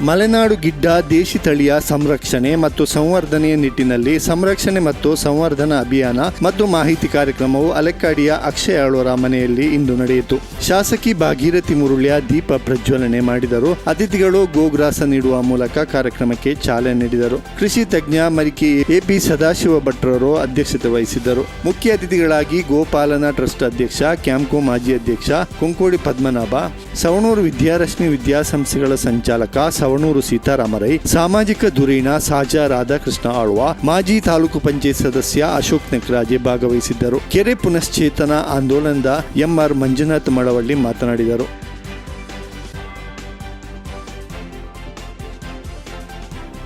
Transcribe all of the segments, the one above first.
ಮಲೆನಾಡು ಗಿಡ್ಡ, ದೇಶಿ ತಳಿಯ ಸಂರಕ್ಷಣೆ ಮತ್ತು ಸಂವರ್ಧನೆಯ ನಿಟ್ಟಿನಲ್ಲಿ ಸಂರಕ್ಷಣೆ ಮತ್ತು ಸಂವರ್ಧನಾ ಅಭಿಯಾನ ಮತ್ತು ಮಾಹಿತಿ ಕಾರ್ಯಕ್ರಮವು ಅಲೆಕ್ಕಾಡಿಯ ಅಕ್ಷಯ ಮನೆಯಲ್ಲಿ ಇಂದು ನಡೆಯಿತು. ಶಾಸಕಿ ಭಾಗೀರಥಿ ಮುರುಳ್ಯ ದೀಪ ಪ್ರಜ್ವಲನೆ ಮಾಡಿದರು. ಅತಿಥಿಗಳು ಗೋಗ್ರಾಸ ನೀಡುವ ಮೂಲಕ ಕಾರ್ಯಕ್ರಮಕ್ಕೆ ಚಾಲನೆ ನೀಡಿದರು. ಕೃಷಿ ತಜ್ಞ ಮರಿಕೆ ಎಪಿ ಸದಾಶಿವ ಭಟ್ರರು ಅಧ್ಯಕ್ಷತೆ ವಹಿಸಿದ್ದರು. ಮುಖ್ಯ ಅತಿಥಿಗಳಾಗಿ ಗೋಪಾಲನಾ ಟ್ರಸ್ಟ್ ಅಧ್ಯಕ್ಷ ಕ್ಯಾಂಕೋ ಮಾಜಿ ಅಧ್ಯಕ್ಷ ಕುಂಕೋಡಿ ಪದ್ಮನಾಭ, ಸವಣೂರು ವಿದ್ಯಾರಶ್ಮಿ ವಿದ್ಯಾಸಂಸ್ಥೆಗಳ ಸಂಚಾಲಕ ಸವಣೂರು ಸೀತಾರಾಮರೈ, ಸಾಮಾಜಿಕ ಧುರೀಣ ಸಾಜಾ ರಾಧಾಕೃಷ್ಣ ಆಳ್ವ, ಮಾಜಿ ತಾಲೂಕು ಪಂಚಾಯತ್ ಸದಸ್ಯ ಅಶೋಕ್ ನಕರಾಜೆ ಭಾಗವಹಿಸಿದ್ದರು. ಕೆರೆ ಪುನಶ್ಚೇತನ ಆಂದೋಲನದ ಎಂಆರ್ ಮಂಜುನಾಥ್ ಮಳವಳ್ಳಿ ಮಾತನಾಡಿದರು.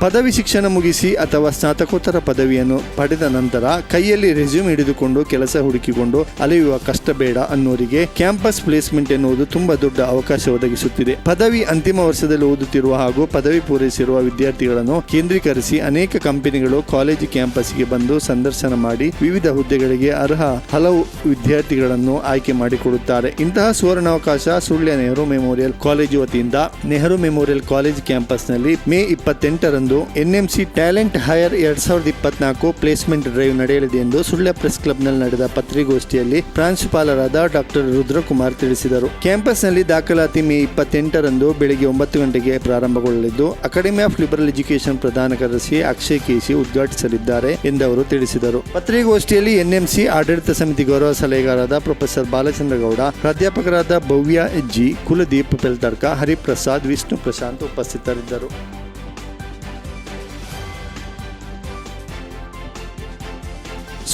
ಪದವಿ ಶಿಕ್ಷಣ ಮುಗಿಸಿ ಅಥವಾ ಸ್ನಾತಕೋತ್ತರ ಪದವಿಯನ್ನು ಪಡೆದ ನಂತರ ಕೈಯಲ್ಲಿ ರೆಸ್ಯೂಮ್ ಹಿಡಿದುಕೊಂಡು ಕೆಲಸ ಹುಡುಕಿಕೊಂಡು ಅಲೆಯುವ ಕಷ್ಟ ಬೇಡ ಅನ್ನೋರಿಗೆ ಕ್ಯಾಂಪಸ್ ಪ್ಲೇಸ್ಮೆಂಟ್ ಎನ್ನುವುದು ತುಂಬಾ ದೊಡ್ಡ ಅವಕಾಶ ಒದಗಿಸುತ್ತಿದೆ. ಪದವಿ ಅಂತಿಮ ವರ್ಷದಲ್ಲಿ ಓದುತ್ತಿರುವ ಹಾಗೂ ಪದವಿ ಪೂರೈಸಿರುವ ವಿದ್ಯಾರ್ಥಿಗಳನ್ನು ಕೇಂದ್ರೀಕರಿಸಿ ಅನೇಕ ಕಂಪನಿಗಳು ಕಾಲೇಜು ಕ್ಯಾಂಪಸ್ಗೆ ಬಂದು ಸಂದರ್ಶನ ಮಾಡಿ ವಿವಿಧ ಹುದ್ದೆಗಳಿಗೆ ಅರ್ಹ ಹಲವು ವಿದ್ಯಾರ್ಥಿಗಳನ್ನು ಆಯ್ಕೆ ಮಾಡಿಕೊಡುತ್ತಾರೆ. ಇಂತಹ ಸುವರ್ಣಾವಕಾಶ ಸುಳ್ಯ ನೆಹರು ಮೆಮೋರಿಯಲ್ ಕಾಲೇಜು ವತಿಯಿಂದ ನೆಹರು ಮೆಮೋರಿಯಲ್ ಕಾಲೇಜ್ ಕ್ಯಾಂಪಸ್ನಲ್ಲಿ ಮೇ ಇಪ್ಪತ್ತೆಂಟರಂದು ಎನ್ಎಂಸಿ ಟ್ಯಾಲೆಂಟ್ ಹೈಯರ್ ಎರಡ್ ಸಾವಿರದ ಇಪ್ಪತ್ನಾಲ್ಕು ಪ್ಲೇಸ್ಮೆಂಟ್ ಡ್ರೈವ್ ನಡೆಯಲಿದೆ ಎಂದು ಸುಳ್ಯ ಪ್ರೆಸ್ ಕ್ಲಬ್ನಲ್ಲಿ ನಡೆದ ಪತ್ರಿಕೋಷ್ಠಿಯಲ್ಲಿ ಪ್ರಾಂಶುಪಾಲರಾದ ಡಾಕ್ಟರ್ ರುದ್ರಕುಮಾರ್ ತಿಳಿಸಿದರು. ಕ್ಯಾಂಪಸ್ನಲ್ಲಿ ದಾಖಲಾತಿ ಮೇ ಇಪ್ಪತ್ತೆಂಟರಂದು ಬೆಳಗ್ಗೆ ಒಂಬತ್ತು ಗಂಟೆಗೆ ಪ್ರಾರಂಭಗೊಳ್ಳಲಿದ್ದು, ಅಕಾಡೆಮಿ ಆಫ್ ಲಿಬರಲ್ ಎಜುಕೇಶನ್ ಪ್ರಧಾನ ಕಾರ್ಯದರ್ಶಿ ಅಕ್ಷಯ್ ಕೇಸಿ ಉದ್ಘಾಟಿಸಲಿದ್ದಾರೆ ಎಂದು ಅವರು ತಿಳಿಸಿದರು. ಪತ್ರಿಕಾಗೋಷ್ಠಿಯಲ್ಲಿ ಎನ್ಎಂಸಿ ಆಡಳಿತ ಸಮಿತಿ ಗೌರವ ಸಲಹೆಗಾರರಾದ ಪ್ರೊಫೆಸರ್ ಬಾಲಚಂದ್ರ ಗೌಡ ಪ್ರಾಧ್ಯಾಪಕರಾದ ಭವ್ಯ ಜಿ ಕುಲದೀಪ್ ಪೆಲ್ತಡ್ಕ, ಹರಿಪ್ರಸಾದ್ ವಿಷ್ಣು ಪ್ರಶಾಂತ್ ಉಪಸ್ಥಿತರಿದ್ದರು.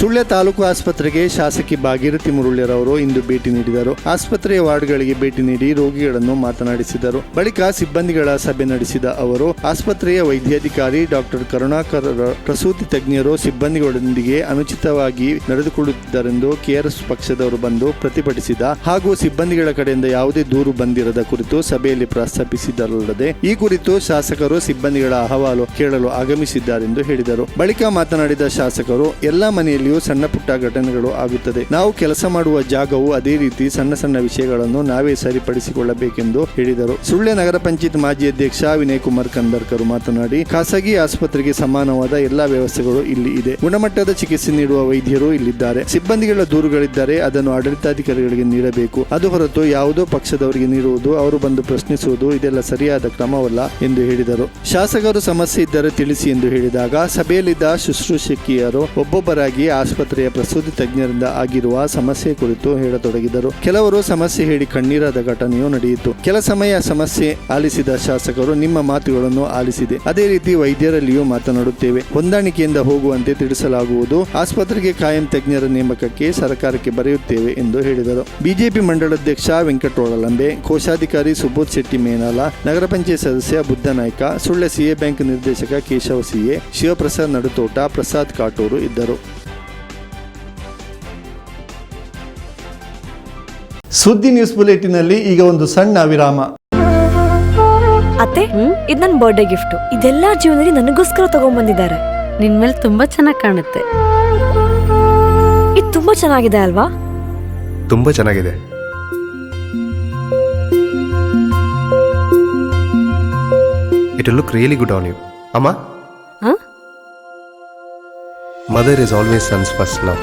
ಸುಳ್ಯ ತಾಲೂಕು ಆಸ್ಪತ್ರೆಗೆ ಶಾಸಕಿ ಭಾಗೀರಥಿ ಮುರುಳ್ಯರವರು ಇಂದು ಭೇಟಿ ನೀಡಿದರು. ಆಸ್ಪತ್ರೆಯ ವಾರ್ಡ್ಗಳಿಗೆ ಭೇಟಿ ನೀಡಿ ರೋಗಿಗಳನ್ನು ಮಾತನಾಡಿಸಿದರು. ಬಳಿಕ ಸಿಬ್ಬಂದಿಗಳ ಸಭೆ ನಡೆಸಿದ ಅವರು, ಆಸ್ಪತ್ರೆಯ ವೈದ್ಯಾಧಿಕಾರಿ ಡಾಕ್ಟರ್ ಕರುಣಾಕರ್ ಪ್ರಸೂತಿ ತಜ್ಞರು ಸಿಬ್ಬಂದಿಗಳೊಂದಿಗೆ ಅನುಚಿತವಾಗಿ ನಡೆದುಕೊಳ್ಳುತ್ತಿದ್ದರೆಂದು ಕೆಆರ್ಎಸ್ ಪಕ್ಷದವರು ಬಂದು ಪ್ರತಿಭಟಿಸಿದ ಹಾಗೂ ಸಿಬ್ಬಂದಿಗಳ ಕಡೆಯಿಂದ ಯಾವುದೇ ದೂರು ಬಂದಿರದ ಕುರಿತು ಸಭೆಯಲ್ಲಿ ಪ್ರಸ್ತಾಪಿಸಿದರಲ್ಲದೆ, ಈ ಕುರಿತು ಶಾಸಕರು ಸಿಬ್ಬಂದಿಗಳ ಅಹವಾಲು ಕೇಳಲು ಆಗಮಿಸಿದ್ದಾರೆಂದು ಹೇಳಿದರು. ಬಳಿಕ ಮಾತನಾಡಿದ ಶಾಸಕರು, ಎಲ್ಲಾ ಮನೆಯಲ್ಲಿಯೂ ಸಣ್ಣ ಪುಟ್ಟ ಘಟನೆಗಳು ಆಗುತ್ತದೆ. ನಾವು ಕೆಲಸ ಮಾಡುವ ಜಾಗವು ಅದೇ ರೀತಿ ಸಣ್ಣ ಸಣ್ಣ ವಿಷಯಗಳನ್ನು ನಾವೇ ಸರಿಪಡಿಸಿಕೊಳ್ಳಬೇಕೆಂದು ಹೇಳಿದರು. ಸುಳ್ಯ ನಗರ ಪಂಚಾಯತ್ ಮಾಜಿ ಅಧ್ಯಕ್ಷ ವಿನಯ್ ಕುಮಾರ್ ಕಂದರ್ಕರು ಮಾತನಾಡಿ, ಖಾಸಗಿ ಆಸ್ಪತ್ರೆಗೆ ಸಮಾನವಾದ ಎಲ್ಲಾ ವ್ಯವಸ್ಥೆಗಳು ಇಲ್ಲಿ ಇದೆ. ಗುಣಮಟ್ಟದ ಚಿಕಿತ್ಸೆ ನೀಡುವ ವೈದ್ಯರು ಇಲ್ಲಿದ್ದಾರೆ. ಸಿಬ್ಬಂದಿಗಳ ದೂರುಗಳಿದ್ದರೆ ಅದನ್ನು ಆಡಳಿತಾಧಿಕಾರಿಗಳಿಗೆ ನೀಡಬೇಕು. ಅದು ಹೊರತು ಯಾವುದೋ ಪಕ್ಷದವರಿಗೆ ನೀಡುವುದು, ಅವರು ಬಂದು ಪ್ರಶ್ನಿಸುವುದು ಇದೆಲ್ಲ ಸರಿಯಾದ ಕ್ರಮವಲ್ಲ ಎಂದು ಹೇಳಿದರು. ಶಾಸಕರು ಸಮಸ್ಯೆ ಇದ್ದರೆ ತಿಳಿಸಿ ಎಂದು ಹೇಳಿದಾಗ, ಸಭೆಯಲ್ಲಿದ್ದ ಶುಶ್ರೂಷಕಿಯರು ಒಬ್ಬೊಬ್ಬರಾಗಿ ಆಸ್ಪತ್ರೆಯ ಪ್ರಸೂತಿ ತಜ್ಞರಿಂದ ಆಗಿರುವ ಸಮಸ್ಯೆ ಕುರಿತು ಹೇಳತೊಡಗಿದರು. ಕೆಲವರು ಸಮಸ್ಯೆ ಹೇಳಿ ಕಣ್ಣೀರಾದ ಘಟನೆಯೂ ನಡೆಯಿತು. ಕೆಲ ಸಮಯ ಸಮಸ್ಯೆ ಆಲಿಸಿದ ಶಾಸಕರು ನಿಮ್ಮ ಮಾತುಗಳನ್ನು ಆಲಿಸಿದೆ. ಅದೇ ರೀತಿ ವೈದ್ಯರಲ್ಲಿಯೂ ಮಾತನಾಡುತ್ತೇವೆ. ಹೊಂದಾಣಿಕೆಯಿಂದ ಹೋಗುವಂತೆ ತಿಳಿಸಲಾಗುವುದು. ಆಸ್ಪತ್ರೆಗೆ ಕಾಯಂ ತಜ್ಞರ ನೇಮಕಕ್ಕೆ ಸರ್ಕಾರಕ್ಕೆ ಬರೆಯುತ್ತೇವೆ ಎಂದು ಹೇಳಿದರು. ಬಿಜೆಪಿ ಮಂಡಲಾಧ್ಯಕ್ಷ ವೆಂಕಟೋಳಲಂಬೆ ಕೋಶಾಧಿಕಾರಿ ಸುಬೋಧ್ ಶೆಟ್ಟಿ ಮೇನಾಲ, ನಗರ ಪಂಚಾಯತ್ ಸದಸ್ಯ ಬುದ್ಧನಾಯ್ಕ ಸುಳ್ಯ ಸಿಎ ಬ್ಯಾಂಕ್ ನಿರ್ದೇಶಕ ಕೇಶವ ಸಿಎ ಶಿವಪ್ರಸಾದ್ ನಡುತೋಟ, ಪ್ರಸಾದ್ ಕಾಟೂರು ಇದ್ದರು. ಸುದ್ದಿ ನ್ಯೂಸ್ ಬುಲೆಟಿನಲ್ಲಿ ಈಗ ಒಂದು ಸಣ್ಣ ವಿರಾಮ. ಅತ್ತೆ ಇದು ನನ್ನ ಬರ್ಡೇ ಗಿಫ್ಟ್ ಇದೆಲ್ಲ ಜೀವನದಲ್ಲಿ ನನಗೋಸ್ಕರ ತಗೊಂಡ್ಬಂದಿದ್ದಾರೆ ನಿನ್ ಮೇಲೆ ತುಂಬಾ ಚೆನ್ನಾಗಿ ಕಾಣುತ್ತೆ. ಇದು ತುಂಬಾ ಚೆನ್ನಾಗಿದೆ ಅಲ್ವಾ? ತುಂಬಾ ಚೆನ್ನಾಗಿದೆ. It look really good on you ಅಮ್ಮ? Mother is always sons first love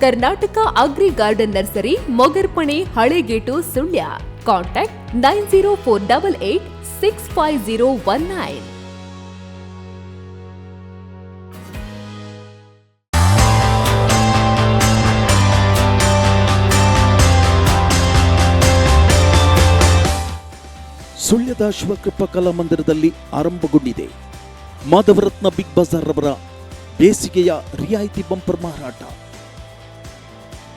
Karnataka agri garden nursery, Mogarpane, Halegate, Sullia. Contact nine zero four double eight six five zero one nine. ಸುಳ್ಯದ ಶಿವಕೃಪ ಕಲಾಮಂದಿರದಲ್ಲಿ ಆರಂಭಗೊಂಡಿದೆ. ಮಾಧವರತ್ನ ಬಿಗ್ ಬಜಾರ್ ಅವರ ಬೇಸಿಗೆಯ ರಿಯಾಯಿತಿ bumper ಮಾರಾಟ.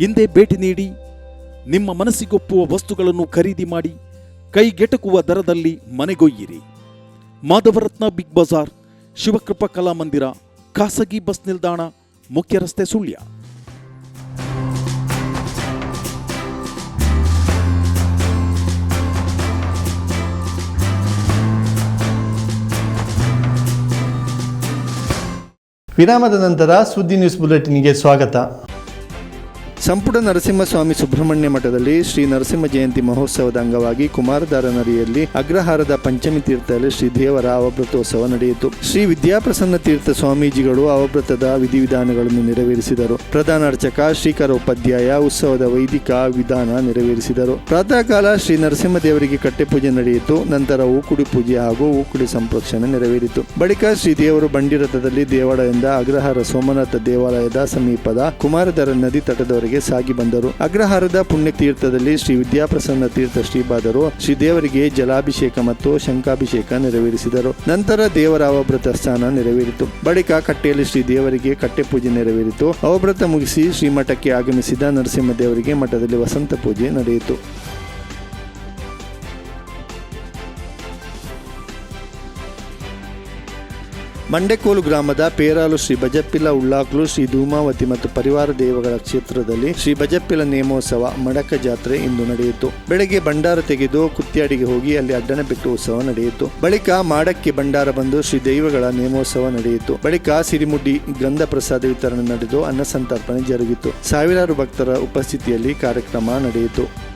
ಹಿಂದೆ ಭೇಟಿ ನೀಡಿ, ನಿಮ್ಮ ಮನಸ್ಸಿಗೊಪ್ಪುವ ವಸ್ತುಗಳನ್ನು ಖರೀದಿ ಮಾಡಿ, ಕೈಗೆಟಕುವ ದರದಲ್ಲಿ ಮನೆಗೊಯ್ಯಿರಿ. ಮಾಧವರತ್ನ ಬಿಗ್ ಬಜಾರ್, ಶಿವಕೃಪ ಕಲಾಮಂದಿರ ಖಾಸಗಿ ಬಸ್ ನಿಲ್ದಾಣ ಮುಖ್ಯ ರಸ್ತೆ ಸುಳ್ಯ. ವಿರಾಮದ ನಂತರ ಸುದ್ದಿ ನ್ಯೂಸ್ ಬುಲೆಟಿನ್ಗೆ ಸ್ವಾಗತ. ಸಂಪುಟ ನರಸಿಂಹಸ್ವಾಮಿ ಸುಬ್ರಹ್ಮಣ್ಯ ಮಠದಲ್ಲಿ ಶ್ರೀ ನರಸಿಂಹ ಜಯಂತಿ ಮಹೋತ್ಸವದ ಅಂಗವಾಗಿ ಕುಮಾರಧಾರ ನದಿಯಲ್ಲಿ ಅಗ್ರಹಾರದ ಪಂಚಮಿ ತೀರ್ಥದಲ್ಲಿ ಶ್ರೀ ದೇವರ ಅವಭೃತೋತ್ಸವ ನಡೆಯಿತು. ಶ್ರೀ ವಿದ್ಯಾಪ್ರಸನ್ನ ತೀರ್ಥ ಸ್ವಾಮೀಜಿಗಳು ಅವಭೃತದ ವಿಧಿವಿಧಾನಗಳನ್ನು ನೆರವೇರಿಸಿದರು. ಪ್ರಧಾನ ಅರ್ಚಕ ಶ್ರೀಕರ ಉಪಾಧ್ಯಾಯ ಉತ್ಸವದ ವೈದಿಕ ವಿಧಾನ ನೆರವೇರಿಸಿದರು. ಪ್ರಾತಃ ಕಾಲ ಶ್ರೀ ನರಸಿಂಹ ದೇವರಿಗೆ ಕಟ್ಟೆಪೂಜೆ ನಡೆಯಿತು. ನಂತರ ಊಕುಡಿ ಪೂಜೆ ಹಾಗೂ ಊಕುಡಿ ಸಂಪ್ರೋಕ್ಷಣೆ ನೆರವೇರಿತು. ಬಳಿಕ ಶ್ರೀ ದೇವರು ಬಂಡಿರಥದಲ್ಲಿ ದೇವಾಲಯದಿಂದ ಅಗ್ರಹಾರ ಸೋಮನಾಥ ದೇವಾಲಯದ ಸಮೀಪದ ಕುಮಾರಧರ ನದಿ ತಟದವರೆಗೆ ಸಾಗಿ ಬಂದರು. ಅಗ್ರಹಾರದ ಪುಣ್ಯ ತೀರ್ಥದಲ್ಲಿ ಶ್ರೀ ವಿದ್ಯಾಪ್ರಸನ್ನ ತೀರ್ಥ ಶ್ರೀಪಾದರು ಶ್ರೀ ದೇವರಿಗೆ ಜಲಾಭಿಷೇಕ ಮತ್ತು ಶಂಕಾಭಿಷೇಕ ನೆರವೇರಿಸಿದರು. ನಂತರ ದೇವರ ಅವಭ್ರತ ಸ್ಥಾನ ನೆರವೇರಿತು. ಬಳಿಕ ಕಟ್ಟೆಯಲ್ಲಿ ಶ್ರೀ ದೇವರಿಗೆ ಕಟ್ಟೆ ಪೂಜೆ ನೆರವೇರಿತು. ಅವಭ್ರತ ಮುಗಿಸಿ ಶ್ರೀಮಠಕ್ಕೆ ಆಗಮಿಸಿದ ನರಸಿಂಹ ದೇವರಿಗೆ ಮಠದಲ್ಲಿ ವಸಂತ ಪೂಜೆ ನಡೆಯಿತು. ಮಂಡೆಕೋಲು ಗ್ರಾಮದ ಪೇರಾಲು ಶ್ರೀ ಬಜಪ್ಪಿಲ ಉಳ್ಳಾಕ್ಲು ಶ್ರೀ ಧೂಮಾವತಿ ಮತ್ತು ಪರಿವಾರ ದೇವಗಳ ಕ್ಷೇತ್ರದಲ್ಲಿ ಶ್ರೀ ಬಜಪ್ಪಿಲ ನೇಮೋತ್ಸವ ಮಡಕ ಜಾತ್ರೆ ಇಂದು ನಡೆಯಿತು. ಬೆಳಗ್ಗೆ ಭಂಡಾರ ತೆಗೆದು ಕುತ್ಯಾಡಿಗೆ ಹೋಗಿ ಅಲ್ಲಿ ಅಡ್ಡನ ಬಿಟ್ಟು ಉತ್ಸವ ನಡೆಯಿತು. ಬಳಿಕ ಮಾಡಕ್ಕೆ ಭಂಡಾರ ಬಂದು ಶ್ರೀ ದೈವಗಳ ನೇಮೋತ್ಸವ ನಡೆಯಿತು. ಬಳಿಕ ಸಿರಿಮುಡ್ಡಿ ಗಂಧ ಪ್ರಸಾದ ವಿತರಣೆ ನಡೆದು ಅನ್ನ ಸಂತರ್ಪಣೆ ಜರುಗಿತು. ಸಾವಿರಾರು ಭಕ್ತರ ಉಪಸ್ಥಿತಿಯಲ್ಲಿ ಕಾರ್ಯಕ್ರಮ ನಡೆಯಿತು.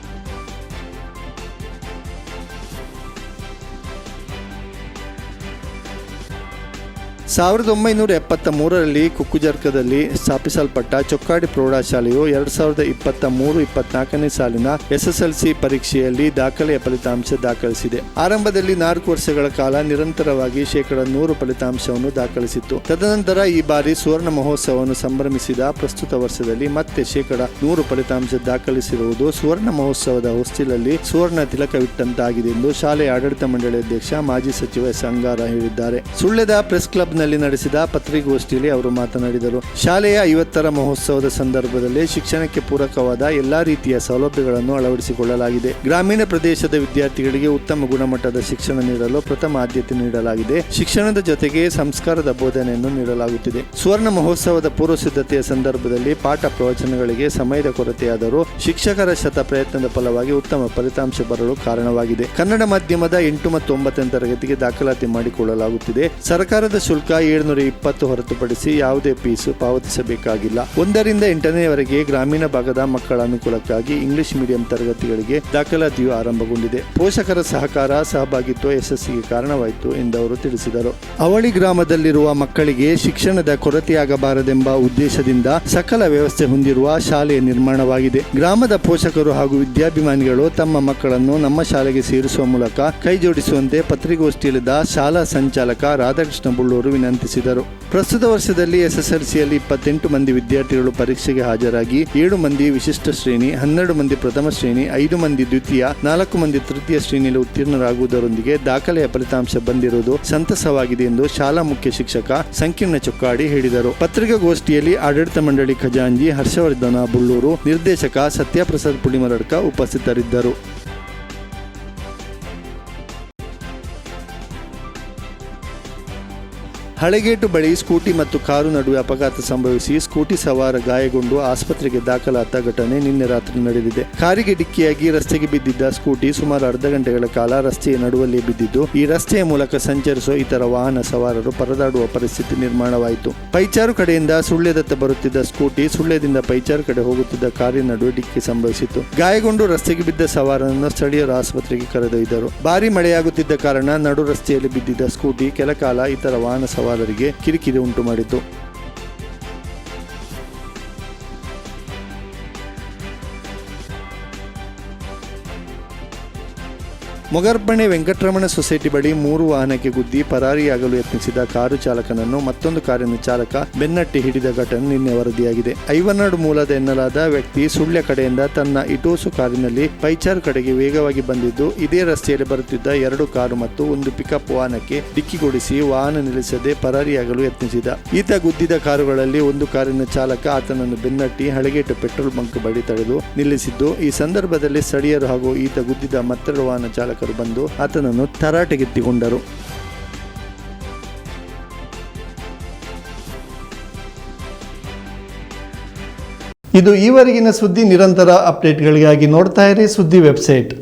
ಸಾವಿರದ ಒಂಬೈನೂರ ಎಪ್ಪತ್ತ ಮೂರರಲ್ಲಿ ಕುಕ್ಕುಜರ್ಕದಲ್ಲಿ ಸ್ಥಾಪಿಸಲ್ಪಟ್ಟ ಚೊಕ್ಕಾಡಿ ಪ್ರೌಢಶಾಲೆಯು ಎರಡ್ ಸಾವಿರದ ಇಪ್ಪತ್ತ ಮೂರು, ಇಪ್ಪತ್ನಾಲ್ಕನೇ ಸಾಲಿನ ಎಸ್ಎಸ್ಎಲ್ಸಿ ಪರೀಕ್ಷೆಯಲ್ಲಿ ದಾಖಲೆಯ ಫಲಿತಾಂಶ ದಾಖಲಿಸಿದೆ. ಆರಂಭದಲ್ಲಿ ನಾಲ್ಕು ವರ್ಷಗಳ ಕಾಲ ನಿರಂತರವಾಗಿ ಶೇಕಡ ನೂರು ಫಲಿತಾಂಶವನ್ನು ದಾಖಲಿಸಿತ್ತು. ತದನಂತರ ಈ ಬಾರಿ ಸುವರ್ಣ ಮಹೋತ್ಸವವನ್ನು ಸಂಭ್ರಮಿಸಿದ ಪ್ರಸ್ತುತ ವರ್ಷದಲ್ಲಿ ಮತ್ತೆ ಶೇಕಡ ನೂರು ಫಲಿತಾಂಶ ದಾಖಲಿಸಿರುವುದು ಸುವರ್ಣ ಮಹೋತ್ಸವದ ಹೊಸ್ತಿಲಲ್ಲಿ ಸುವರ್ಣ ತಿಲಕವಿಟ್ಟಂತಾಗಿದೆ ಎಂದು ಶಾಲೆಯ ಆಡಳಿತ ಮಂಡಳಿ ಅಧ್ಯಕ್ಷ ಮಾಜಿ ಸಚಿವ ಎಸ್. ಅಂಗಾರ ಹೇಳಿದ್ದಾರೆ. ಸುಳ್ಯದ ಪ್ರೆಸ್ ಕ್ಲಬ್ನಲ್ಲಿ ನಡೆಸಿದ ಪತ್ರಿಕಾಗೋಷ್ಠಿಯಲ್ಲಿ ಅವರು ಮಾತನಾಡಿದರು. ಶಾಲೆಯ ಐವತ್ತರ ಮಹೋತ್ಸವದ ಸಂದರ್ಭದಲ್ಲಿ ಶಿಕ್ಷಣಕ್ಕೆ ಪೂರಕವಾದ ಎಲ್ಲಾ ರೀತಿಯ ಸೌಲಭ್ಯಗಳನ್ನು ಅಳವಡಿಸಿಕೊಳ್ಳಲಾಗಿದೆ. ಗ್ರಾಮೀಣ ಪ್ರದೇಶದ ವಿದ್ಯಾರ್ಥಿಗಳಿಗೆ ಉತ್ತಮ ಗುಣಮಟ್ಟದ ಶಿಕ್ಷಣ ನೀಡಲು ಪ್ರಥಮ ಆದ್ಯತೆ ನೀಡಲಾಗಿದೆ. ಶಿಕ್ಷಣದ ಜೊತೆಗೆ ಸಂಸ್ಕಾರದ ಬೋಧನೆಯನ್ನು ನೀಡಲಾಗುತ್ತಿದೆ. ಸುವರ್ಣ ಮಹೋತ್ಸವದ ಪೂರ್ವ ಸಿದ್ಧತೆಯ ಸಂದರ್ಭದಲ್ಲಿ ಪಾಠ ಪ್ರವಚನಗಳಿಗೆ ಸಮಯದ ಕೊರತೆಯಾದರೂ ಶಿಕ್ಷಕರ ಶತ ಪ್ರಯತ್ನದ ಫಲವಾಗಿ ಉತ್ತಮ ಫಲಿತಾಂಶ ಬರಲು ಕಾರಣವಾಗಿದೆ. ಕನ್ನಡ ಮಾಧ್ಯಮದ ಎಂಟು ಮತ್ತು ಒಂಬತ್ತನೇ ತರಗತಿಗೆ ದಾಖಲಾತಿ ಮಾಡಿಕೊಳ್ಳಲಾಗುತ್ತಿದೆ. ಸರ್ಕಾರದ ಶುಲ್ಕ ಏಳುನೂರ ಇಪ್ಪತ್ತು ಹೊರತುಪಡಿಸಿ ಯಾವುದೇ ಫೀಸು ಪಾವತಿಸಬೇಕಾಗಿಲ್ಲ. ಒಂದರಿಂದ ಎಂಟನೆಯವರೆಗೆ ಗ್ರಾಮೀಣ ಭಾಗದ ಮಕ್ಕಳ ಅನುಕೂಲಕ್ಕಾಗಿ ಇಂಗ್ಲಿಷ್ ಮೀಡಿಯಂ ತರಗತಿಗಳಿಗೆ ದಾಖಲಾತಿಯು ಆರಂಭಗೊಂಡಿದೆ. ಪೋಷಕರ ಸಹಕಾರ, ಸಹಭಾಗಿತ್ವ ಯಶಸ್ಸಿಗೆ ಕಾರಣವಾಯಿತು ಎಂದು ಅವರು ತಿಳಿಸಿದರು. ಅವಳಿ ಗ್ರಾಮದಲ್ಲಿರುವ ಮಕ್ಕಳಿಗೆ ಶಿಕ್ಷಣದ ಕೊರತೆಯಾಗಬಾರದೆಂಬ ಉದ್ದೇಶದಿಂದ ಸಕಲ ವ್ಯವಸ್ಥೆ ಹೊಂದಿರುವ ಶಾಲೆಯ ನಿರ್ಮಾಣವಾಗಿದೆ. ಗ್ರಾಮದ ಪೋಷಕರು ಹಾಗೂ ವಿದ್ಯಾಭಿಮಾನಿಗಳು ತಮ್ಮ ಮಕ್ಕಳನ್ನು ನಮ್ಮ ಶಾಲೆಗೆ ಸೇರಿಸುವ ಮೂಲಕ ಕೈಜೋಡಿಸುವಂತೆ ಪತ್ರಿಕೋಷ್ಠಿಯಲ್ಲಿದ್ದ ಶಾಲಾ ಸಂಚಾಲಕ ರಾಧಾಕೃಷ್ಣ ಬುಳ್ಳೂರು ವಿನಂತಿಸಿದರು. ಪ್ರಸ್ತುತ ವರ್ಷದಲ್ಲಿ ಎಸ್ಎಸ್ಎಲ್ಸಿಯಲ್ಲಿ ಇಪ್ಪತ್ತೆಂಟು ಮಂದಿ ವಿದ್ಯಾರ್ಥಿಗಳು ಪರೀಕ್ಷೆಗೆ ಹಾಜರಾಗಿ ಏಳು ಮಂದಿ ವಿಶಿಷ್ಟ ಶ್ರೇಣಿ, ಹನ್ನೆರಡು ಮಂದಿ ಪ್ರಥಮ ಶ್ರೇಣಿ, ಐದು ಮಂದಿ ದ್ವಿತೀಯ, ನಾಲ್ಕು ಮಂದಿ ತೃತೀಯ ಶ್ರೇಣಿಯಲ್ಲಿ ಉತ್ತೀರ್ಣರಾಗುವುದರೊಂದಿಗೆ ದಾಖಲೆಯ ಫಲಿತಾಂಶ ಬಂದಿರುವುದು ಸಂತಸವಾಗಿದೆ ಎಂದು ಶಾಲಾ ಮುಖ್ಯ ಶಿಕ್ಷಕ ಸಂಕೀರ್ಣ ಚೊಕ್ಕಾಡಿ ಹೇಳಿದರು. ಪತ್ರಿಕಾಗೋಷ್ಠಿಯಲ್ಲಿ ಆಡಳಿತ ಮಂಡಳಿ ಖಜಾಂಜಿ ಹರ್ಷವರ್ಧನ ಬುಳ್ಳೂರು ನಿರ್ದೇಶಕ ಸತ್ಯಪ್ರಸಾದ್ ಪುಳಿಮರಡ್ಕ ಉಪಸ್ಥಿತರಿದ್ದರು. ಹಳೆಗೇಟು ಬಳಿ ಸ್ಕೂಟಿ ಮತ್ತು ಕಾರು ನಡುವೆ ಅಪಘಾತ ಸಂಭವಿಸಿ ಸ್ಕೂಟಿ ಸವಾರ ಗಾಯಗೊಂಡು ಆಸ್ಪತ್ರೆಗೆ ದಾಖಲಾದ ಘಟನೆ ನಿನ್ನೆ ರಾತ್ರಿ ನಡೆದಿದೆ. ಕಾರಿಗೆ ಡಿಕ್ಕಿಯಾಗಿ ರಸ್ತೆಗೆ ಬಿದ್ದಿದ್ದ ಸ್ಕೂಟಿ ಸುಮಾರು ಅರ್ಧ ಗಂಟೆಗಳ ಕಾಲ ರಸ್ತೆಯ ನಡುವಲ್ಲಿ ಬಿದ್ದಿದ್ದು, ಈ ರಸ್ತೆಯ ಮೂಲಕ ಸಂಚರಿಸುವ ಇತರ ವಾಹನ ಸವಾರರು ಪರದಾಡುವ ಪರಿಸ್ಥಿತಿ ನಿರ್ಮಾಣವಾಯಿತು. ಪೈಚಾರು ಕಡೆಯಿಂದ ಸುಳ್ಯದತ್ತ ಬರುತ್ತಿದ್ದ ಸ್ಕೂಟಿ ಸುಳ್ಯದಿಂದ ಪೈಚಾರು ಕಡೆ ಹೋಗುತ್ತಿದ್ದ ಕಾರಿನ ನಡುವೆ ಡಿಕ್ಕಿ ಸಂಭವಿಸಿತು ಗಾಯಗೊಂಡು ರಸ್ತೆಗೆ ಬಿದ್ದ ಸವಾರನನ್ನು ಸ್ಥಳೀಯರು ಆಸ್ಪತ್ರೆಗೆ ಕರೆದೊಯ್ದರು. ಭಾರಿ ಮಳೆಯಾಗುತ್ತಿದ್ದ ಕಾರಣ ನಡು ರಸ್ತೆಯಲ್ಲಿ ಬಿದ್ದಿದ್ದ ಸ್ಕೂಟಿ ಕೆಲಕಾಲ ಇತರ ವಾಹನ ಸವಾರರಿಗೆ ಕಿರಿಕಿರಿ ಉಂಟು ಮಾಡಿತು ಮೊಗರ್ಪಣೆ ವೆಂಕಟರಮಣ ಸೊಸೈಟಿ ಬಳಿ ಮೂರು ವಾಹನಕ್ಕೆ ಗುದ್ದಿ ಪರಾರಿಯಾಗಲು ಯತ್ನಿಸಿದ ಕಾರು ಚಾಲಕನನ್ನು ಮತ್ತೊಂದು ಕಾರಿನ ಚಾಲಕ ಬೆನ್ನಟ್ಟಿ ಹಿಡಿದ ಘಟನೆ ನಿನ್ನೆ ವರದಿಯಾಗಿದೆ. ಐವನಾಡು ಮೂಲದ ಎನ್ನಲಾದ ವ್ಯಕ್ತಿ ಸುಳ್ಯ ಕಡೆಯಿಂದ ತನ್ನ ಇಟೋಸು ಕಾರಿನಲ್ಲಿ ಪೈಚಾರ್ ಕಡೆಗೆ ವೇಗವಾಗಿ ಬಂದಿದ್ದು, ಇದೇ ರಸ್ತೆಯಲ್ಲಿ ಬರುತ್ತಿದ್ದ ಎರಡು ಕಾರು ಮತ್ತು ಒಂದು ಪಿಕಪ್ ವಾಹನಕ್ಕೆ ಡಿಕ್ಕಿಗೊಳಿಸಿ ವಾಹನ ನಿಲ್ಲಿಸದೆ ಪರಾರಿಯಾಗಲು ಯತ್ನಿಸಿದ. ಈತ ಗುದ್ದಿದ ಕಾರುಗಳಲ್ಲಿ ಒಂದು ಕಾರಿನ ಚಾಲಕ ಆತನನ್ನು ಬೆನ್ನಟ್ಟಿ ಹಳಗೇಟು ಪೆಟ್ರೋಲ್ ಬಂಕ್ ಬಳಿ ತಡೆದು ನಿಲ್ಲಿಸಿದ್ದು, ಈ ಸಂದರ್ಭದಲ್ಲಿ ಸ್ಥಳೀಯರು ಹಾಗೂ ಈತ ಗುದ್ದಿದ ಮತ್ತೆರಡು ವಾಹನ ಚಾಲಕರು ಬಂದು ಆತನನ್ನು ತರಾಟೆಗೆತ್ತಿಕೊಂಡರು ಇದು ಈವರೆಗಿನ ಸುದ್ದಿ ನಿರಂತರ ಅಪ್ಡೇಟ್ಗಳಿಗಾಗಿ ನೋಡ್ತಾ ಇರಿ ಸುದ್ದಿ ವೆಬ್ಸೈಟ್.